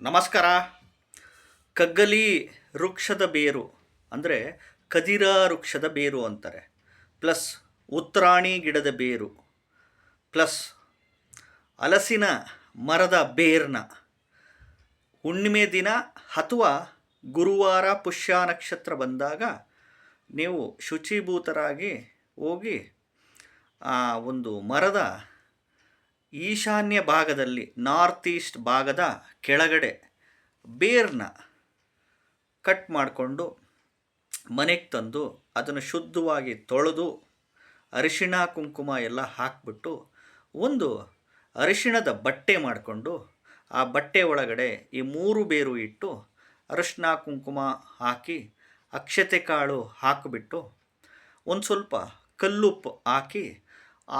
ನಮಸ್ಕಾರ. ಕಗ್ಗಲಿ ವೃಕ್ಷದ ಬೇರು ಅಂದರೆ ಕದಿರ ವೃಕ್ಷದ ಬೇರು ಅಂತಾರೆ. ಪ್ಲಸ್ ಉತ್ತರಾಣಿ ಗಿಡದ ಬೇರು. ಪ್ಲಸ್ ಹಲಸಿನ ಮರದ ಬೇರ್ನ. ಹುಣ್ಣಿಮೆ ದಿನ ಅಥವಾ ಗುರುವಾರ ಪುಷ್ಯ ನಕ್ಷತ್ರ ಬಂದಾಗ ನೀವು ಶುಚಿಭೂತರಾಗಿ ಹೋಗಿ ಆ ಒಂದು ಮರದ ಈಶಾನ್ಯ ಭಾಗದಲ್ಲಿ ನಾರ್ತ್ ಈಸ್ಟ್ ಭಾಗದ ಕೆಳಗಡೆ ಬೇರ್ನ ಕಟ್ ಮಾಡಿಕೊಂಡು ಮನೆಗೆ ತಂದು ಅದನ್ನು ಶುದ್ಧವಾಗಿ ತೊಳೆದು ಅರಿಶಿಣ, ಕುಂಕುಮ ಎಲ್ಲ ಹಾಕಿಬಿಟ್ಟು ಒಂದು ಅರಿಶಿಣದ ಬಟ್ಟೆ ಮಾಡಿಕೊಂಡು ಆ ಬಟ್ಟೆ ಒಳಗಡೆ ಈ ಮೂರು ಬೇರು ಇಟ್ಟು ಅರಿಶಿಣ, ಕುಂಕುಮ ಹಾಕಿ ಅಕ್ಷತೆ ಕಾಳು ಹಾಕಿಬಿಟ್ಟು ಒಂದು ಸ್ವಲ್ಪ ಕಲ್ಲುಪ್ಪು ಹಾಕಿ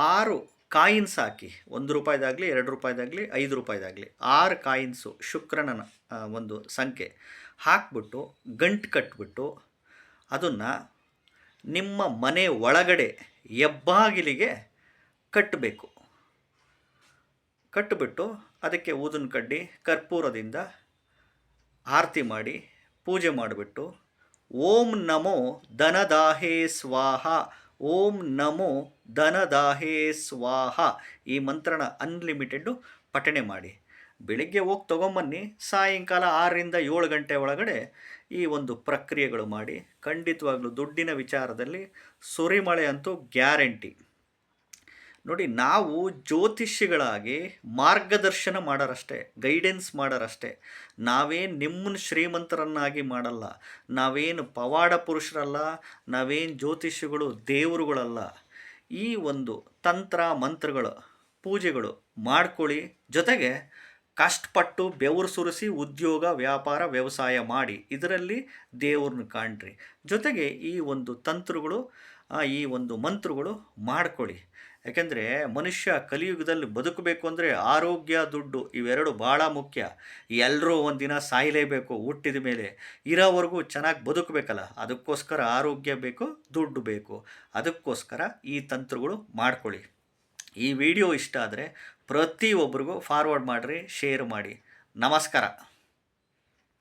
ಆರು ಕಾಯಿನ್ಸ್ ಹಾಕಿ ಒಂದು ರೂಪಾಯಿದಾಗಲಿ, ಎರಡು ರೂಪಾಯಿದಾಗಲಿ, ಐದು ರೂಪಾಯಿದಾಗಲಿ, ಆರು ಕಾಯಿನ್ಸು ಶುಕ್ರನ ಒಂದು ಸಂಖ್ಯೆ ಹಾಕ್ಬಿಟ್ಟು, ಗಂಟು ಕಟ್ಬಿಟ್ಟು ಅದನ್ನು ನಿಮ್ಮ ಮನೆ ಒಳಗಡೆ ಹೆಬ್ಬಾಗಿಲಿಗೆ ಕಟ್ಟಬೇಕು ಕಟ್ಟಿಬಿಟ್ಟು ಅದಕ್ಕೆ ಊದಿನ ಕಡ್ಡಿ, ಕರ್ಪೂರದಿಂದ ಆರತಿ ಮಾಡಿ, ಪೂಜೆ ಮಾಡಿಬಿಟ್ಟು, ಓಂ ನಮೋ ಧನದಾಹೇ ಸ್ವಾಹ, ಓಂ ನಮೋ ಧನದಾಹೇ ಸ್ವಾಹ. ಈ ಮಂತ್ರನ ಅನ್ಲಿಮಿಟೆಡ್ಡು ಪಠಣೆ ಮಾಡಿ. ಬೆಳಿಗ್ಗೆ ಹೋಗಿ ತೊಗೊಂಬನ್ನಿ, ಸಾಯಂಕಾಲ ಆರರಿಂದ ಏಳು ಗಂಟೆ ಒಳಗಡೆ ಈ ಒಂದು ಪ್ರಕ್ರಿಯೆಗಳು ಮಾಡಿ, ಖಂಡಿತವಾಗ್ಲೂ ದುಡ್ಡಿನ ವಿಚಾರದಲ್ಲಿ ಸುರಿಮಳೆ ಅಂತೂ ಗ್ಯಾರಂಟಿ. ನೋಡಿ, ನಾವು ಜ್ಯೋತಿಷಿಗಳಾಗಿ ಮಾರ್ಗದರ್ಶನ ಮಾಡೋರಷ್ಟೇ, ಗೈಡೆನ್ಸ್ ಮಾಡೋರಷ್ಟೇ, ನಾವೇನು ನಿಮ್ಮನ್ನು ಶ್ರೀಮಂತರನ್ನಾಗಿ ಮಾಡಲ್ಲ, ನಾವೇನು ಪವಾಡ ಪುರುಷರಲ್ಲ, ನಾವೇನು ಜ್ಯೋತಿಷಿಗಳು ದೇವರುಗಳಲ್ಲ ಈ ಒಂದು ತಂತ್ರ, ಮಂತ್ರಗಳು, ಪೂಜೆಗಳು ಮಾಡ್ಕೊಳ್ಳಿ. ಜೊತೆಗೆ ಕಷ್ಟಪಟ್ಟು ಬೆವರು ಸುರಿಸಿ ಉದ್ಯೋಗ, ವ್ಯಾಪಾರ, ವ್ಯವಸಾಯ ಮಾಡಿ, ಇದರಲ್ಲಿ ದೇವ್ರನ್ನ ಕಾಣ್ರಿ. ಜೊತೆಗೆ ಈ ಒಂದು ತಂತ್ರಗಳು ಈ ಒಂದು ಮಂತ್ರಗಳು ಮಾಡ್ಕೊಳ್ಳಿ. ಯಾಕೆಂದರೆ ಮನುಷ್ಯ ಕಲಿಯುಗದಲ್ಲಿ ಬದುಕಬೇಕು ಅಂದರೆ ಆರೋಗ್ಯ, ದುಡ್ಡು ಇವೆರಡು ಭಾಳ ಮುಖ್ಯ. ಎಲ್ಲರೂ ಒಂದಿನ ಸಾಯಲೇಬೇಕು ಹುಟ್ಟಿದ ಮೇಲೆ. ಇರೋವರೆಗೂ ಚೆನ್ನಾಗಿ ಬದುಕಬೇಕಲ್ಲ, ಅದಕ್ಕೋಸ್ಕರ ಆರೋಗ್ಯ ಬೇಕು, ದುಡ್ಡು ಬೇಕು. ಅದಕ್ಕೋಸ್ಕರ ಈ ತಂತ್ರಗಳು ಮಾಡ್ಕೊಳ್ಳಿ. ಈ ವಿಡಿಯೋ ಇಷ್ಟ ಆದರೆ ಪ್ರತಿಯೊಬ್ಬರಿಗೂ ಫಾರ್ವರ್ಡ್ ಮಾಡಿರಿ ಶೇರ್ ಮಾಡಿ. ನಮಸ್ಕಾರ.